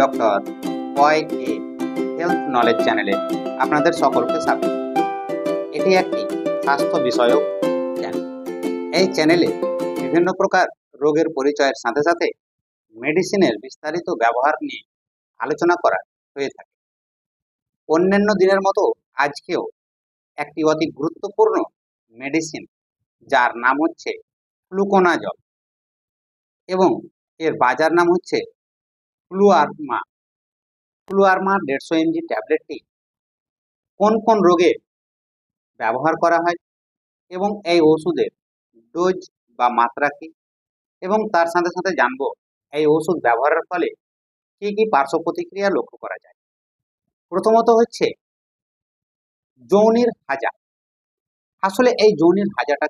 Doctor Y A health knowledge চ্যানেলে আপনাদের সকলকে স্বাগত। এটি একটি স্বাস্থ্য বিষয়ক চ্যানেল। এই চ্যানেলে বিভিন্ন প্রকার রোগের পরিচয়ের সাথে সাথে মেডিসিনের বিস্তারিত ব্যবহার নিয়ে আলোচনা করা হয়ে থাকে। অন্যান্য দিনের মতো আজকেও একটি অতি গুরুত্বপূর্ণ মেডিসিন যার নাম হচ্ছে ফ্লুকোনাজল এবং এর বাজার নাম হচ্ছে ফ্লুয়ারমা ফ্লুয়ারমা দেড়শো এমজি ট্যাবলেটটি কোন কোন রোগে ব্যবহার করা হয় এবং এই ওষুধের ডোজ বা মাত্রা কী? এবং তার সাথে সাথে জানব এই ওষুধ ব্যবহারের ফলে কী কী পার্শ্ব প্রতিক্রিয়া লক্ষ্য করা যায়। প্রথমত হচ্ছে যৌনির হাজা। আসলে এই যৌনির হাজাটা?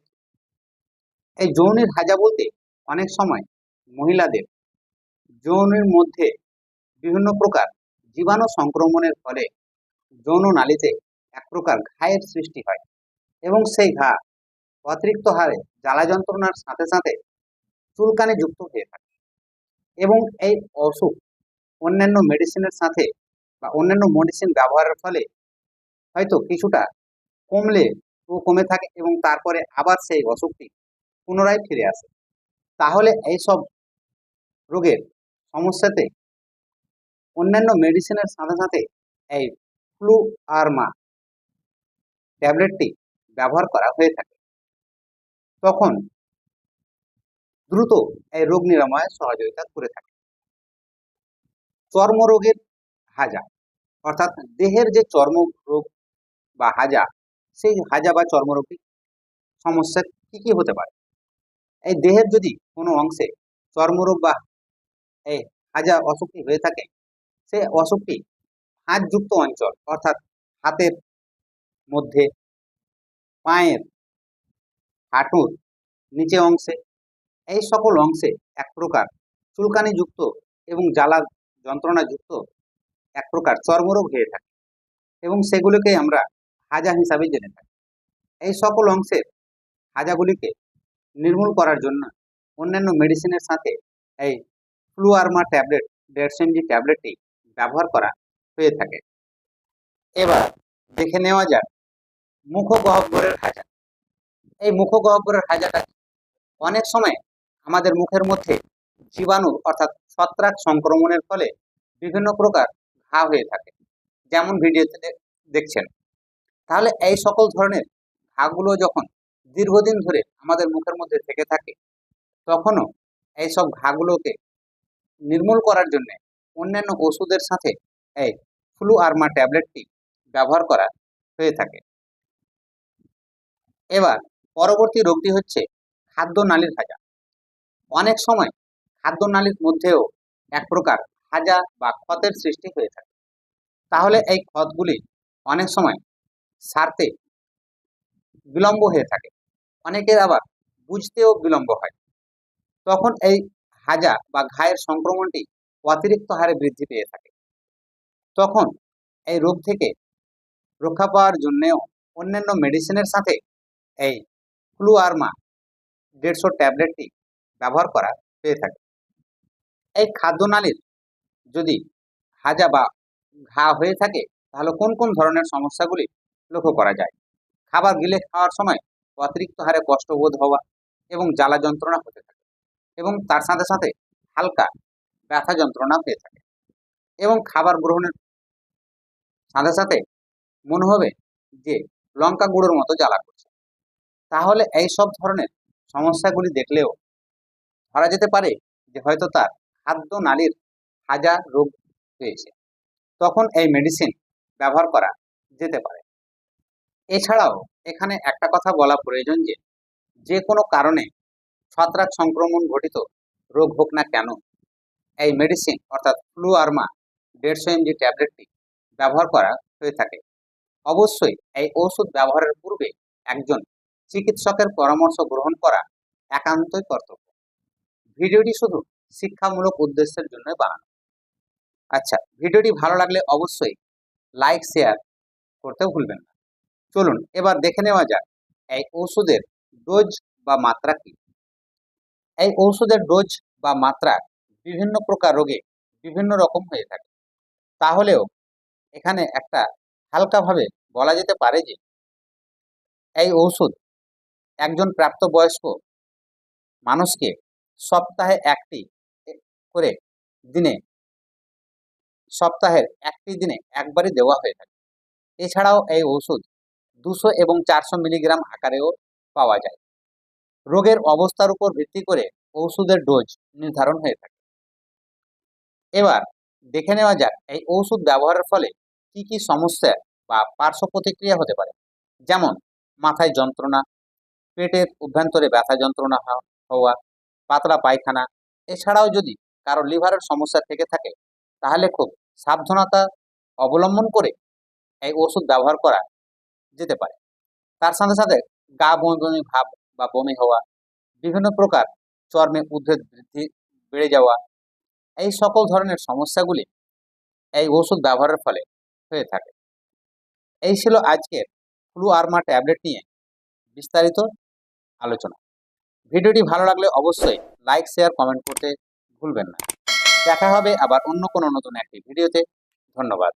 এই যৌনির হাজা বলতে অনেক সময় মহিলাদের যৌনের মধ্যে বিভিন্ন প্রকার জীবাণু সংক্রমণের ফলে যৌন নালীতে এক প্রকার ঘায়ের সৃষ্টি হয় এবং সেই ঘা অতিরিক্ত হারে জ্বালা যন্ত্রণার সাথে সাথে চুলকানে যুক্ত হয়ে থাকে এবং এই অসুখ অন্যান্য মেডিসিনের সাথে বা অন্যান্য মেডিসিন ব্যবহারের ফলে হয়তো কিছুটা কমলে ও কমে থাকে এবং তারপরে আবার সেই অসুখটি পুনরায় ফিরে আসে। তাহলে এইসব রোগের সমস্যাতে? অন্যান্য মেডিসিনের সাথে সাথে এই ফ্লু আরমা ট্যাবলেটটি ব্যবহার করা হয়ে থাকে। তখন দ্রুত এই রোগ নিরাময়ে সহযোগিতা করে থাকে। চর্মরোগের হাজা, অর্থাৎ দেহের যে চর্ম রোগ বা হাজা, সেই হাজা বা চর্মরোগী সমস্যা কি কি হতে পারে? এই দেহের যদি কোনো অংশে চর্মরোগ বা হাজা অসুখটি হয়ে থাকে। সে অসুখটি হাতযুক্ত অঞ্চল, অর্থাৎ হাতের মধ্যে, পায়ের হাঁটুর নিচে অংশে, এই সকল অংশে এক প্রকার চুলকানিযুক্ত এবং জ্বালা যন্ত্রণাযুক্ত এক প্রকার চর্মরোগ হয়ে থাকে এবং সেগুলোকে আমরা হাজা হিসাবে জেনে থাকি। এই সকল অংশের হাজাগুলিকে নির্মূল করার জন্য অন্যান্য মেডিসিনের সাথে এই ফ্লুয়ারমা ট্যাবলেট দেড়শো এমজি ট্যাবলেটটি ব্যবহার করা হয়ে থাকে। এবার দেখে নেওয়া যাক মুখগহ্বরের হাজা। এই মুখগহ্বরের হাজাটা অনেক সময় আমাদের মুখের মধ্যে জীবাণু অর্থাৎ ছত্রাক সংক্রমণের ফলে বিভিন্ন প্রকার ঘা হয়ে থাকে, যেমন ভিডিওতে দেখছেন। তাহলে এই সকল ধরনের ঘাগুলো যখন দীর্ঘদিন ধরে আমাদের মুখের মধ্যে থেকে থাকে, তখনও এইসব ঘাগুলোকে নির্মূল করার জন্য অন্যান্য ওষুধের সাথে এই ফ্লু আরমা ট্যাবলেটটি ব্যবহার করা হয়ে থাকে। এবার পরবর্তী রোগটি হচ্ছে খাদ্য নালীর হাজা অনেক সময় খাদ্য নালীর মধ্যেও এক প্রকার হাজা বা ক্ষতের সৃষ্টি হয়ে থাকে। তাহলে এই ক্ষতগুলি অনেক সময় সারতে বিলম্ব হয়ে থাকে। অনেকের আবার বুঝতেও বিলম্ব হয়। তখন এই হাজা বা ঘায়ের সংক্রমণটি অতিরিক্ত হারে বৃদ্ধি পেয়ে থাকে। তখন এই রোগ থেকে রক্ষা পাওয়ার জন্যেও অন্যান্য মেডিসিনের সাথে এই ফ্লু আরমা দেড়শো ট্যাবলেটটি ব্যবহার করা হয়ে থাকে। এই খাদ্যনালীর যদি হাজা বা ঘা হয়ে থাকে, তাহলে কোন কোন ধরনের সমস্যাগুলি লক্ষ্য করা যায়? খাবার গিলে খাওয়ার সময় অতিরিক্ত হারে কষ্টবোধ হওয়া এবং জ্বালা যন্ত্রণা হতে এবং তার সাথে সাথে হালকা ব্যথা যন্ত্রণা হয়ে থাকে। এবং খাবার গ্রহণের সাথে সাথে মনে হবে যে লঙ্কা গুঁড়োর মতো জ্বালা করছে। তাহলে এই সব ধরনের সমস্যাগুলি দেখলেও ধরা যেতে পারে যে হয়তো তার খাদ্য নালীর হাজার রোগ হয়েছে। তখন এই মেডিসিন ব্যবহার করা যেতে পারে। এছাড়াও এখানে একটা কথা বলা প্রয়োজন যে যে কোনো কারণে ছত্রাক সংক্রমণ ঘটিত, রোগ হোক না কেন, এই মেডিসিন অর্থাৎ ফ্লু আরমা দেড়শো এমজি ট্যাবলেটটি ব্যবহার করা হয়ে থাকে। অবশ্যই এই ওষুধ ব্যবহারের পূর্বে একজন চিকিৎসকের পরামর্শ গ্রহণ করা একান্তই কর্তব্য। ভিডিওটি শুধু শিক্ষামূলক উদ্দেশ্যের জন্যই বানানো। আচ্ছা ভিডিওটি ভালো লাগলে অবশ্যই লাইক শেয়ার করতে ভুলবেন না। চলুন, এবার দেখে নেওয়া যাক এই ওষুধের ডোজ বা মাত্রা কি। এই ঔষধের ডোজ বা মাত্রা বিভিন্ন প্রকার রোগে বিভিন্ন রকম হয়ে থাকে। তাহলেও এখানে একটা হালকাভাবে বলা যেতে পারে যে এই ঔষধ একজন প্রাপ্তবয়স্ক মানুষকে সপ্তাহে একটি করে দিনে সপ্তাহের একটি দিনে একবারই দেওয়া হয়ে থাকে। এছাড়াও এই ওষুধ দুশো এবং চারশো মিলিগ্রাম আকারেও পাওয়া যায়। রোগের অবস্থার উপর ভিত্তি করে ওষুধের ডোজ নির্ধারণ হয়ে থাকে। এবার দেখে নেওয়া যাক এই ওষুধ ব্যবহারের ফলে কি কি সমস্যা বা পার্শ্ব প্রতিক্রিয়া হতে পারে। যেমন, মাথায় যন্ত্রণা, পেটের অভ্যন্তরে ব্যথা যন্ত্রণা হওয়া- পাতলা পায়খানা। এছাড়াও যদি কারও লিভারের সমস্যা থেকে থাকে, তাহলে খুব সাবধানতা অবলম্বন করে এই ওষুধ ব্যবহার করা যেতে পারে। তার সাথে সাথে গা বমি ভাব বা বমি হওয়া, বিভিন্ন প্রকার চর্মে উদ্ভিদ বৃদ্ধি, বেড়ে যাওয়া, এই সকল ধরনের সমস্যাগুলি এই ওষুধ ব্যবহারের ফলে হয়ে থাকে। এই ছিল আজকের ফ্লু আর্মা ট্যাবলেট নিয়ে বিস্তারিত আলোচনা। ভিডিওটি ভালো লাগলে অবশ্যই লাইক, শেয়ার, কমেন্ট করতে ভুলবেন না। দেখা হবে আবার অন্য কোনো নতুন একটি ভিডিওতে। ধন্যবাদ।